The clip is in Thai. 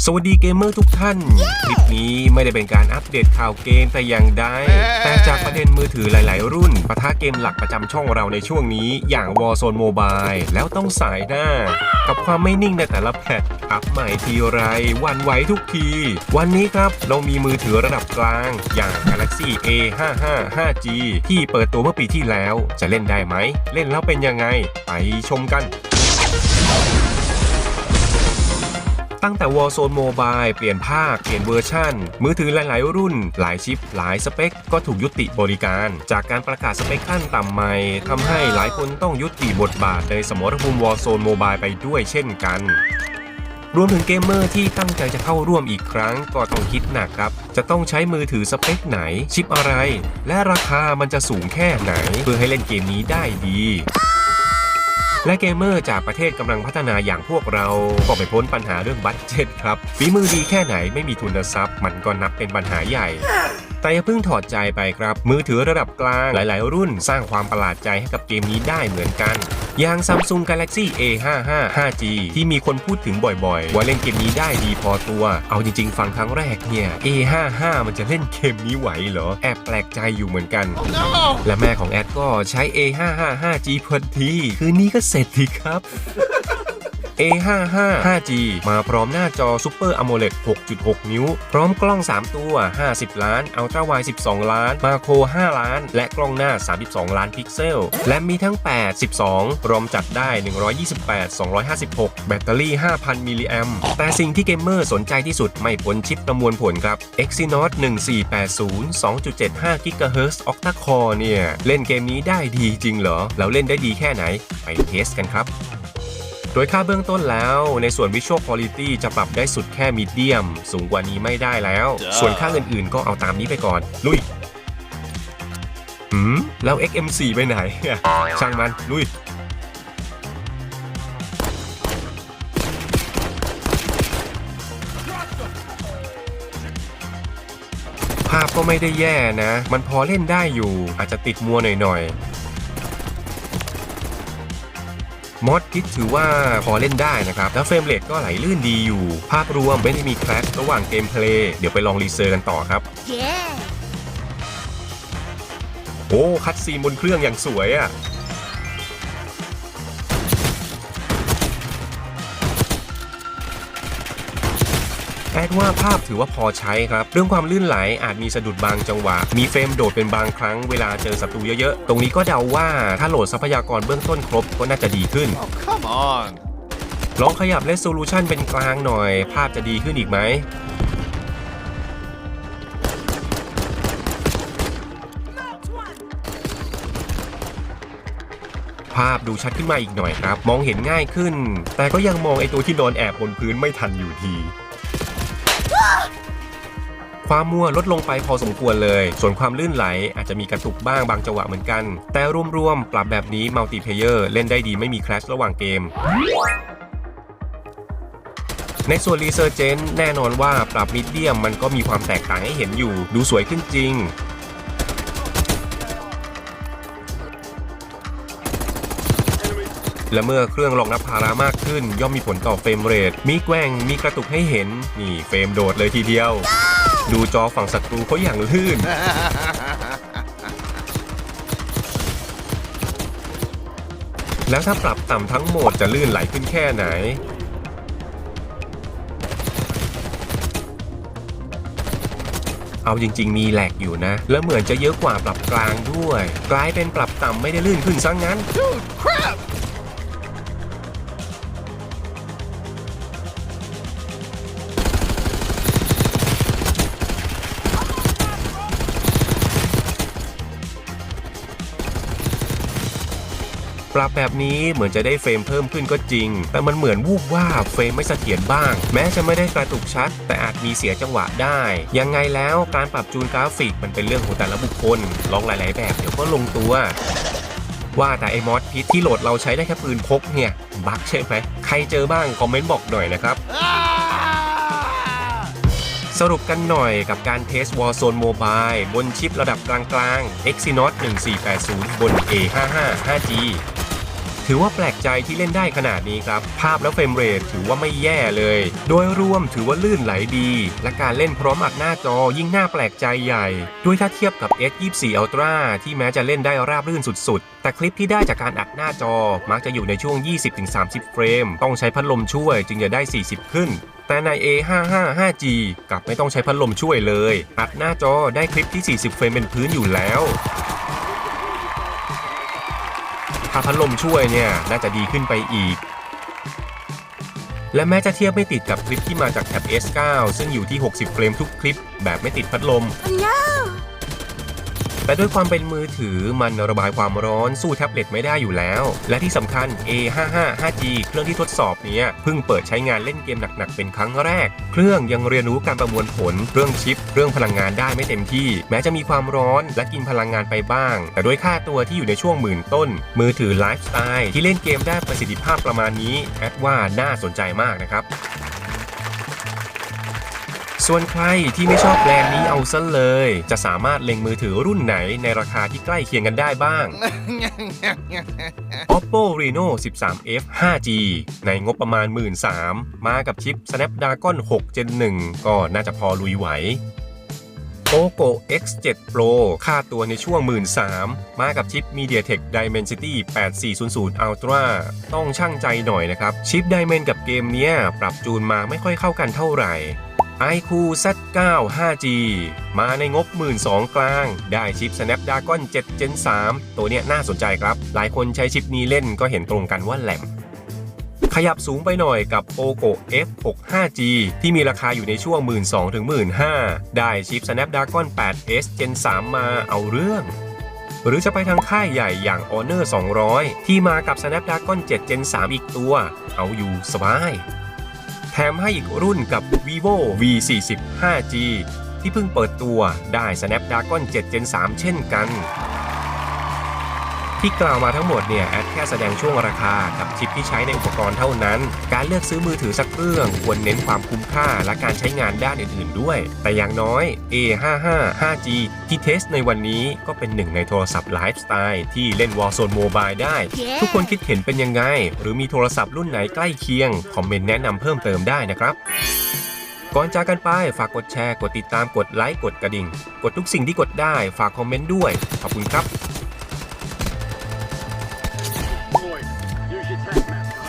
สวัสดีเกมเมอร์ทุกท่าน คลิปนี้ไม่ได้เป็นการอัปเดตข่าวเกมแต่อย่างใด แต่จากประเด็นมือถือหลาย ๆ รุ่นปะทะเกมหลักประจำช่องเราในช่วงนี้ อย่าง Warzone Mobile แล้วต้องสายหน้า กับความไม่นิ่งในแต่ละแพทอัพใหม่ทีไรหวันไหวทุกที วันนี้ครับเรามีมือถือระดับกลาง อย่าง Galaxy A55 5G ที่เปิดตัวเมื่อปีที่แล้ว จะเล่นได้ไหม เล่นแล้วเป็นยังไง ไปชมกัน ตั้งแต่ Warzone Mobile เปลี่ยนภาค เปลี่ยนเวอร์ชันมือถือหลาย ๆ รุ่น หลายชิป หลายสเปค ก็ถูกยุติบริการ จากการประกาศสเปคขั้นต่ำใหม่ทำให้หลายคนต้องยุติบทบาทในสมรภูมิ Warzone Mobile ไปด้วยเช่นกันรวมถึงเกมเมอร์ที่ตั้งใจจะเข้าร่วมอีกครั้งก็ต้องคิดหนักครับ จะต้องใช้มือถือสเปคไหน ชิปอะไร และราคามันจะสูงแค่ไหน เพื่อให้เล่นเกมนี้ได้ดี และเกมเมอร์จากประเทศกำลังพัฒนาอย่างพวกเราก็ไม่พ้นปัญหาเรื่องบัตเจ็ตครับฝีมือดีแค่ไหนไม่มีทุนทรัพย์ มันก็นับเป็นปัญหาใหญ่ แต่อย่าเพิ่งถอดใจไปครับ มือถือระดับกลางหลาย ๆ รุ่นสร้างความประหลาดใจให้กับเกมนี้ได้เหมือนกันอย่าง Samsung Galaxy A55 5G ที่มีคนพูดถึงบ่อยๆ ว่าเล่นเกมนี้ได้ดีพอตัว เอาจริง ๆ ฟังครั้งแรกเนี่ย A55 มันจะเล่นเกมนี้ไหวเหรอ แอบแปลกใจอยู่เหมือนกันและแม่ของแอดก็ใช้ A55 5G พอดี คืนนี้ก็เสร็จทีครับ A55 5G มาพร้อมหน้าจอ Super AMOLED 6.6 นิ้ว พร้อมกล้อง 3 ตัว 50 ล้าน Ultra Wide 12 ล้านมาโคร5ล้าน และกล้องหน้า 32 ล้านพิกเซล และมีทั้ง 8 12 รอมจัดได้ 128 256 แบตเตอรี่ 5,000 มิลลิแอมแต่สิ่งที่เกมเมอร์สนใจที่สุดไม่พ้นชิปประมวลผลครับ Exynos 1480 2.75 GHz Octa Core เนี่ย เล่นเกมนี้ได้ดีจริงเหรอแล้วเล่นได้ดีแค่ไหน ไปเทสกันครับ โดยค่าเบื้องต้นแล้วในส่วน Visual Quality จะปรับได้สุดแค่ Medium สูงกว่านี้ไม่ได้แล้วจ้าส่วนค่าอื่นๆ ก็เอาตามนี้ไปก่อน ลุยหืมแล้ว XM4 ไปไหน ช่างมัน ลุยภาพก็ไม่ได้แย่นะ มันพอเล่นได้อยู่ อาจจะติดมัวหน่อยๆ มอดพิษถือว่าพอเล่นได้นะครับ แล้วเฟรมเรทก็ไหลลื่นดีอยู่ ภาพรวมไม่ได้มีแคลชระหว่างเกมเพลย์เดี๋ยวไปลองรีเซอร์กันต่อครับ Yeah! โอ้ คัดซีนบนเครื่องอย่างสวยอะ่ะ ดว่าภาพถือว่าพอใช้ครับ เรื่องความลื่นไหลอาจมีสะดุดบางจังหวะ มีเฟรมโดดเป็นบางครั้งเวลาเจอศัตรูเยอะๆ ตรงนี้ก็เดาว่าถ้าโหลดทรัพยากรเบื้องต้นครบก็น่าจะดีขึ้น Oh, come on. ลองขยับ resolution เป็นกลางหน่อย ภาพจะดีขึ้นอีกไหมภาพดูชัดขึ้นมาอีกหน่อยครับ มองเห็นง่ายขึ้น แต่ก็ยังมองไอตัวที่นอนแอบบนพื้นไม่ทันอยู่ที ความมัวลดลงไปพอสมควรเลย ส่วนความลื่นไหลอาจจะมีกระตุกบ้างบางจังหวะเหมือนกัน แต่รวมๆ ปรับแบบนี้มัลติเพเยอร์เล่นได้ดีไม่มีคลาชระหว่างเกมในส่วนรีเซอร์เจนแน่นอนว่าปรับมิดเดียมมันก็มีความแตกต่างให้เห็นอยู่ ดูสวยขึ้นจริง และเมื่อเครื่องรองรับภาระมากขึ้น ย่อมมีผลต่อเฟรมเรทมีแกว่งมีกระตุกให้เห็น นี่เฟรมโดดเลยทีเดียว ดูจอฝั่งศัตรูเขาอย่างลื่น แล้วถ้าปรับต่ำทั้งโหมดจะลื่นไหลขึ้นแค่ไหน เอาจริง ๆ มีแหลกอยู่นะ แล้วเหมือนจะเยอะกว่าปรับกลางด้วย กลายเป็นปรับต่ำไม่ได้ลื่นขึ้นซะงงั้น ปรับแบบนี้เหมือนจะได้เฟรมเพิ่มขึ้นก็จริง แต่มันเหมือนวูบว่าเฟรมไม่เสถียรบ้าง แม้จะไม่ได้กระตุกชัด แต่อาจมีเสียจังหวะได้ ยังไงแล้วการปรับจูนกราฟิกมันเป็นเรื่องของแต่ละบุคคล ลองหลาย ๆ แบบเดี๋ยวก็ลงตัวว่าแต่ไอ้มอสพิษที่โหลดเราใช้ได้แค่ปืนพกเนี่ยบั๊กใช่ไหมใครเจอบ้างคอมเมนต์บอกหน่อยนะครับสรุปกันหน่อยกับการเทส Warzone Mobile บนชิประดับกลางๆ Exynos 1480 บน A55 5G ถือว่าแปลกใจที่เล่นได้ขนาดนี้ครับ ภาพและเฟรมเรทถือว่าไม่แย่เลย โดยรวมถือว่าลื่นไหลดี และการเล่นพร้อมอัดหน้าจอยิ่งน่าแปลกใจใหญ่ ด้วยถ้าเทียบกับ S24 Ultra ที่แม้จะเล่นได้ราบรื่นสุดๆ แต่คลิปที่ได้จากการอัดหน้าจอมักจะอยู่ในช่วง 20-30 เฟรม ต้องใช้พัดลมช่วยจึงจะได้ 40 ขึ้นแต่ใน A55 5G กลับไม่ต้องใช้พัดลมช่วยเลย อัดหน้าจอได้คลิปที่ 40 เฟรมเป็นพื้นอยู่แล้ว ถ้าพัดลมช่วยเนี่ยน่าจะดีขึ้นไปอีก และแม้จะเทียบไม่ติดกับคลิปที่มาจากแท็บ S9 ซึ่งอยู่ที่ 60 เฟรมทุกคลิป แบบไม่ติดพัดลม แต่ด้วยความเป็นมือถือมันระบายความร้อนสู้แท็บเล็ตไม่ได้อยู่แล้ว และที่สำคัญ A55 5G เครื่องที่ทดสอบเนี้ยเพิ่งเปิดใช้งานเล่นเกมหนักๆเป็นครั้งแรก เครื่องยังเรียนรู้การประมวลผลเรื่องชิป เรื่องพลังงานได้ไม่เต็มที่ แม้จะมีความร้อนและกินพลังงานไปบ้าง แต่ด้วยค่าตัวที่อยู่ในช่วงหมื่นต้น มือถือไลฟ์สไตล์ที่เล่นเกมได้ประสิทธิภาพประมาณนี้แอดว่าน่าสนใจมากนะครับ ส่วนใครที่ไม่ชอบแบรนด์นี้เอาซะเลย จะสามารถเล็งมือถือรุ่นไหนในราคาที่ใกล้เคียงกันได้บ้าง Oppo Reno 13F 5G ในงบประมาณ 13,000มากับชิป Snapdragon 6 Gen 1 ก็น่าจะพอลุยไหว Poco X7 Pro ค่าตัวในช่วง 13,000 มากับชิป MediaTek Dimensity 8400 Ultra ต้องช่างใจหน่อยนะครับ ชิป Dimen กับเกมเนี้ย ปรับจูนมาไม่ค่อยเข้ากันเท่าไหร่ iQ Z9 5G มาในงบ 12,000กลาง ได้ชิป Snapdragon 7 Gen 3 ตัวเนี้ยน่าสนใจครับ หลายคนใช้ชิปนี้เล่นก็เห็นตรงกันว่าแหลมขยับสูงไปหน่อยกับ Poco F6 5G ที่มีราคาอยู่ในช่วง 12,000ถึง1 5ได้ชิป Snapdragon 8S Gen 3 มาเอาเรื่อง หรือจะไปทางค่ายใหญ่อย่าง Honor 200 ที่มากับ Snapdragon 7 Gen 3 อีกตัว เอาอยู่สบาย แถมให้อีกรุ่นกับ vivo V40 5G ที่เพิ่งเปิดตัวได้ Snapdragon 7 Gen 3 เช่นกัน ที่กล่าวมาทั้งหมดเนี่ยแอดแค่แสดงช่วงราคากับชิปที่ใช้ในอุปกรณ์เท่านั้น การเลือกซื้อมือถือสักเครื่อง ควรเน้นความคุ้มค่าและการใช้งานด้านอื่นๆด้วย แต่อย่างน้อย A55 5G ที่เทสในวันนี้ก็เป็นหนึ่งในโทรศัพท์ไลฟ์สไตล์ที่เล่น Warzone Mobile ได้ Yeah ทุกคนคิดเห็นเป็นยังไง หรือมีโทรศัพท์รุ่นไหนใกล้เคียง คอมเมนต์แนะนำเพิ่มเติมได้นะครับก่อนจากกันไปฝากกดแชร์ กดติดตามกดไลค์กดกระดิ่ง กดทุกสิ่งที่กดได้ฝากคอมเมนต์ด้วย ขอบคุณครับ attack map.